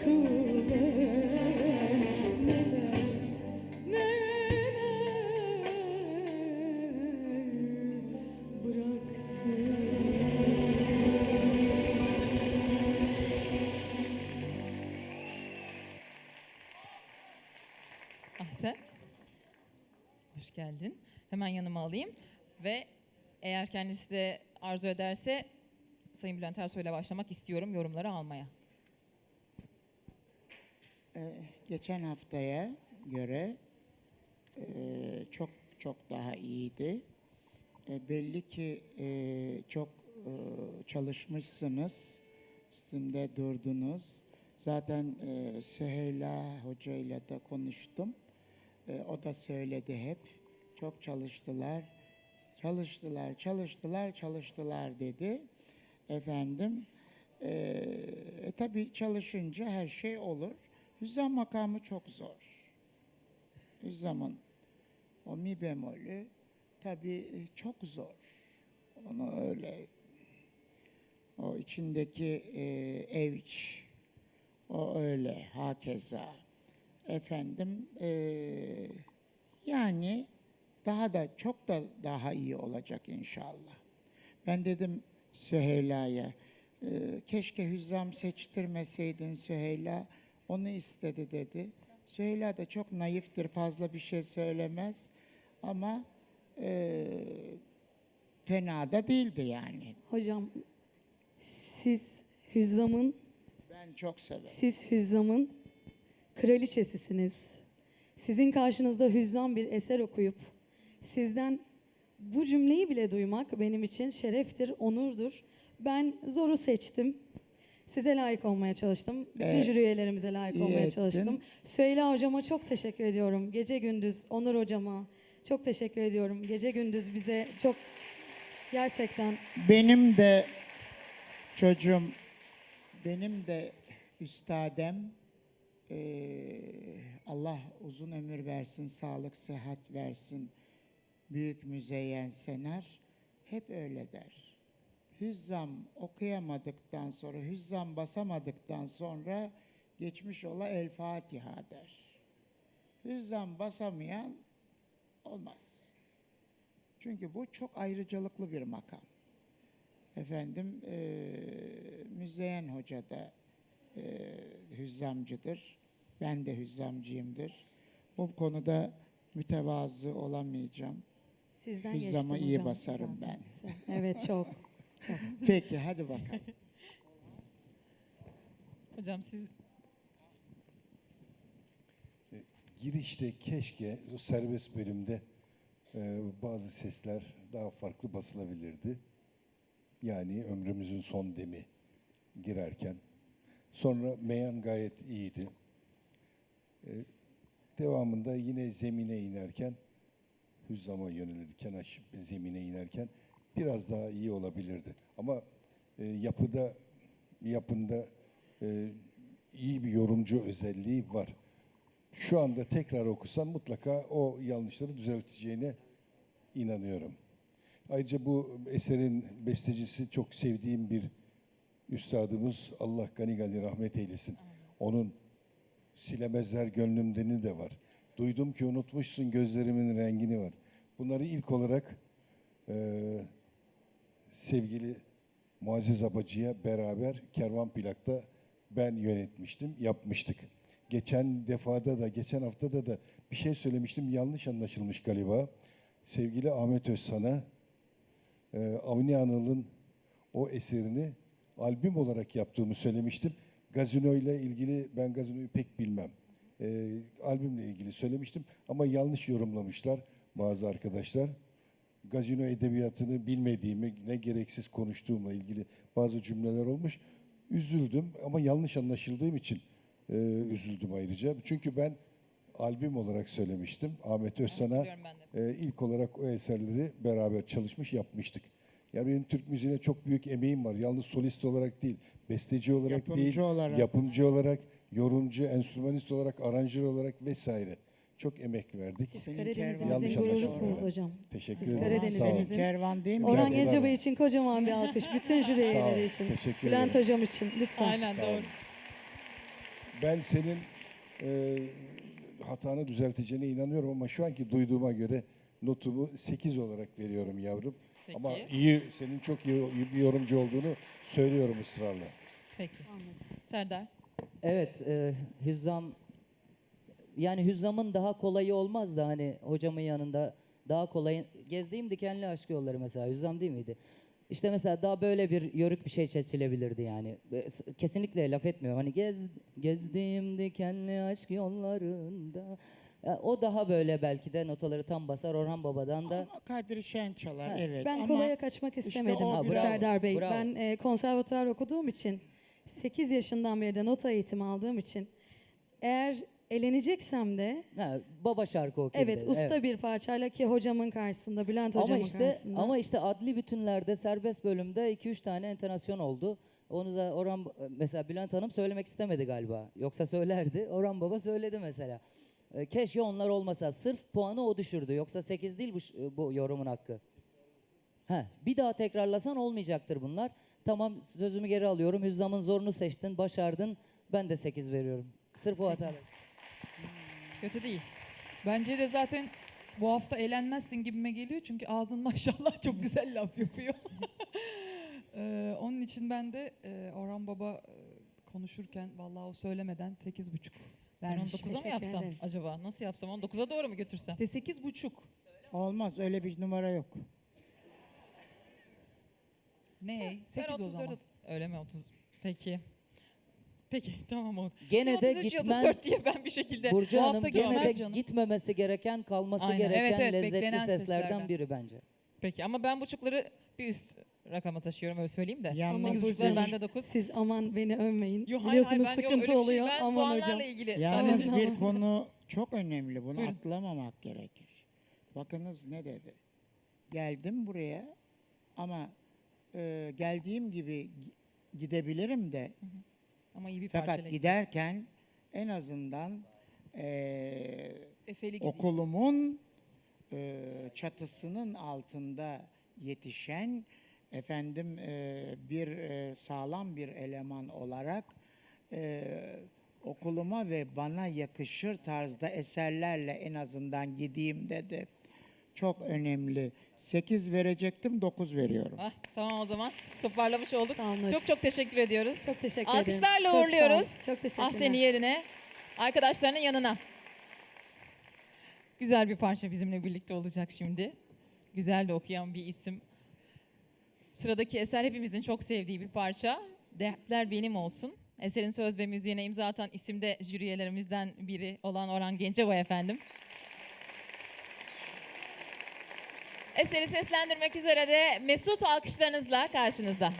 Ahsen. Hoş geldin. Hemen yanıma alayım ve eğer kendisi de arzu ederse Sayın Bülent Ersoy'la başlamak istiyorum yorumları almaya. Ee, geçen haftaya göre e, çok çok daha iyiydi. E, belli ki e, çok çalışmışsınız, üstünde durdunuz. Zaten e, Süheyla Hoca ile de konuştum. O da söyledi hep. Çok çalıştılar, çalıştılar, çalıştılar, çalıştılar dedi. Efendim, e, e, tabii çalışınca her şey olur. Hüzzam makamı çok zor. Hüzzamın o mi bemolü tabii e, çok zor. Onu öyle o içindeki e, evç o öyle hakeza. Efendim e, yani daha da çok da daha iyi olacak inşallah. Ben dedim Süheyla'ya, e, keşke hüzzam seçtirmeseydin Süheyla, onu istedi dedi. Süheyla da çok naiftir, fazla bir şey söylemez ama e, fena da değildi yani. Hocam siz Hüzzam'ın Ben çok severim. siz Hüzzam'ın kraliçesisiniz. Sizin karşınızda Hüzzam bir eser okuyup sizden bu cümleyi bile duymak benim için şereftir, onurdur. Ben zoru seçtim. Size layık olmaya çalıştım. Bütün Evet. jüri üyelerimize layık olmaya ettin. çalıştım. Süheyla hocama çok teşekkür ediyorum. Gece gündüz Onur hocama çok teşekkür ediyorum. Gece gündüz bize çok gerçekten Benim de çocuğum, benim de üstadem, eee, Allah uzun ömür versin, sağlık, sıhhat versin. Büyük Müzeyyen Senar hep öyle der. Hüzzam okuyamadıktan sonra, hüzzam basamadıktan sonra geçmiş ola El Fatiha der. Hüzzam basamayan olmaz. Çünkü bu çok ayrıcalıklı bir makam. Efendim, eee Müzeyyen Hoca da eee hüzzamcıdır. Ben de hüzzamcıyımdır. Bu konuda mütevazı olamayacağım. sizden Hüzzam'a iyi hocam basarım zaten. Evet çok. Peki, hadi bakalım. Hocam siz Girişte keşke o serbest bölümde e, bazı sesler daha farklı basılabilirdi. Yani ömrümüzün son demi girerken. Sonra meyan gayet iyiydi. E, devamında yine zemine inerken, hüzzama yönelirken, zemine inerken biraz daha iyi olabilirdi. Ama e, yapıda, yapında e, iyi bir yorumcu özelliği var şu anda tekrar okusan mutlaka o yanlışları düzelteceğine inanıyorum. Ayrıca bu eserin bestecisi çok sevdiğim bir üstadımız Allah gani gani rahmet eylesin. Onun silemezler gönlümdeni de var. Duydum ki unutmuşsun gözlerimin rengini var. Bunları ilk olarak eee, sevgili Muazzez Abacı'ya beraber Kervan Plak'ta ben yönetmiştim, yapmıştık. Geçen defada da, geçen haftada da bir şey söylemiştim, yanlış anlaşılmış galiba. Sevgili Ahmet Özsan'a e, Avni Anıl'ın o eserini albüm olarak yaptığımı söylemiştim. Gazino ile ilgili ben Gazino'yu pek bilmem. E, albümle ilgili söylemiştim ama yanlış yorumlamışlar bazı arkadaşlar. Gazino edebiyatını bilmediğimi, ne gereksiz konuştuğumla ilgili bazı cümleler olmuş. Üzüldüm ama yanlış anlaşıldığım için e, üzüldüm ayrıca. Çünkü ben albüm olarak söylemiştim. Ahmet Özsan'a e, ilk olarak o eserleri beraber çalışmış yapmıştık. Yani benim Türk müziğine çok büyük emeğim var. Yalnız solist olarak değil, besteci olarak Yapımcı değil, olarak. yapımcı olarak, yorumcu, enstrümanist olarak, aranjör olarak vesaire. Çok emek verdik. Siz Karadeniz'imizin gururusunuz hocam. Teşekkür Siz ederim. Karadeniz'imizin. Kervan değil mi? Orhan Gencebay için kocaman bir alkış. Bütün jüri üyeleri için. teşekkür Bülent ederim. hocam için lütfen. aynen Sağ doğru. olun. Ben senin e, hatanı düzelteceğine inanıyorum ama şu anki duyduğuma göre notumu 8 olarak veriyorum yavrum. Peki. Ama iyi, senin çok iyi, bir yorumcu olduğunu söylüyorum ısrarla. Peki. Serdar. Evet, e, Hüzzam yani Hüzzam'ın daha kolayı olmaz da hani hocamın yanında daha kolay gezdiğim dikenli aşk yolları mesela Hüzzam değil miydi? İşte mesela daha böyle bir yörük bir şey seçilebilirdi yani. Kesinlikle laf etmiyorum. Hani gez, gezdiğim dikenli aşk yollarında. Ya o daha böyle belki de notaları tam basar Orhan Baba'dan da. Ama Kadri Şen çalar Ha, evet. Ben ama kolaya kaçmak işte istemedim o biraz- Serdar Bey. bravo. Ben e, konservatuar okuduğum için 8 yaşından beri de nota eğitimi aldığım için eğer eleneceksem de Ha, baba şarkı o evet kendi, usta bir parçayla ki hocamın karşısında Bülent Ama hocamın işte karşısında. ama işte adli bütünlerde serbest bölümde 2-3 tane entonasyon oldu. Onu da Orhan mesela Bülent Hanım söylemek istemedi galiba. Yoksa söylerdi. Orhan Baba söyledi mesela. E, Keşke onlar olmasa. Sırf puanı o düşürdü. Yoksa 8 değil bu, ş- bu yorumun hakkı. Ha, bir daha tekrarlasan olmayacaktır bunlar. Tamam sözümü geri alıyorum. Hüzzam'ın zorunu seçtin, başardın. Ben de 8 veriyorum. Sırf o hata. Kötü değil. Bence de zaten bu hafta eğlenmezsin gibime geliyor çünkü ağzın maşallah çok güzel laf yapıyor. Ee, onun için ben de e, Orhan Baba e, konuşurken vallahi o söylemeden sekiz buçuk Ben onu vermiş. 9'a mı Teşekkür yapsam ederim. acaba? Nasıl yapsam? Onu 9'a doğru mu götürsem? İşte sekiz buçuk. olmaz öyle bir numara yok. Ne? Ben Sekiz o 34 zaman. Öyle mi 30? Peki. Peki tamam o. Gene de 33 gitmen 34 diye ben bir şekilde. Burcu Bu Hanım gene de gitmez canım. gitmemesi gereken, kalması Aynen. gereken Evet, evet, lezzetli beklenen seslerden seslerden. biri bence. Peki ama ben buçukları bir üst rakama taşıyorum öyle söyleyeyim de. Yalnız Ama bir- buçuklar bende 9. Siz aman beni övmeyin. Yo hayır hayır Biliyorsunuz ben yok, sıkıntı öyle bir şey. oluyor. Ben aman puanlarla hocam. ilgili. Yalnız Tamam. bir konu çok önemli. Bunu Buyurun. atlamamak gerekir. Bakınız ne dedi. Geldim buraya ama e, geldiğim gibi gi- gidebilirim de Ama iyi bir fakat parçayla giderken en azından e, Efeli okulumun e, çatısının altında yetişen efendim e, bir e, sağlam bir eleman olarak e, okuluma ve bana yakışır tarzda eserlerle en azından gideyim dedi. Çok önemli. 8 verecektim, 9 veriyorum. Ah, tamam o zaman toparlamış olduk. Sağ olun hocam. Çok çok teşekkür ediyoruz. Çok teşekkür ederim. Alkışlarla Çok sağ olun. uğurluyoruz. Çok teşekkürler. Ah seni yerine. Arkadaşlarının yanına. Güzel bir parça bizimle birlikte olacak şimdi. Güzel de okuyan bir isim. Sıradaki eser hepimizin çok sevdiği bir parça. Dertler benim olsun. Eserin söz ve müziğine imza atan isim de jüri üyelerimizden biri olan Orhan Gencebay efendim. Eseri seslendirmek üzere de Mesut alkışlarınızla karşınızda.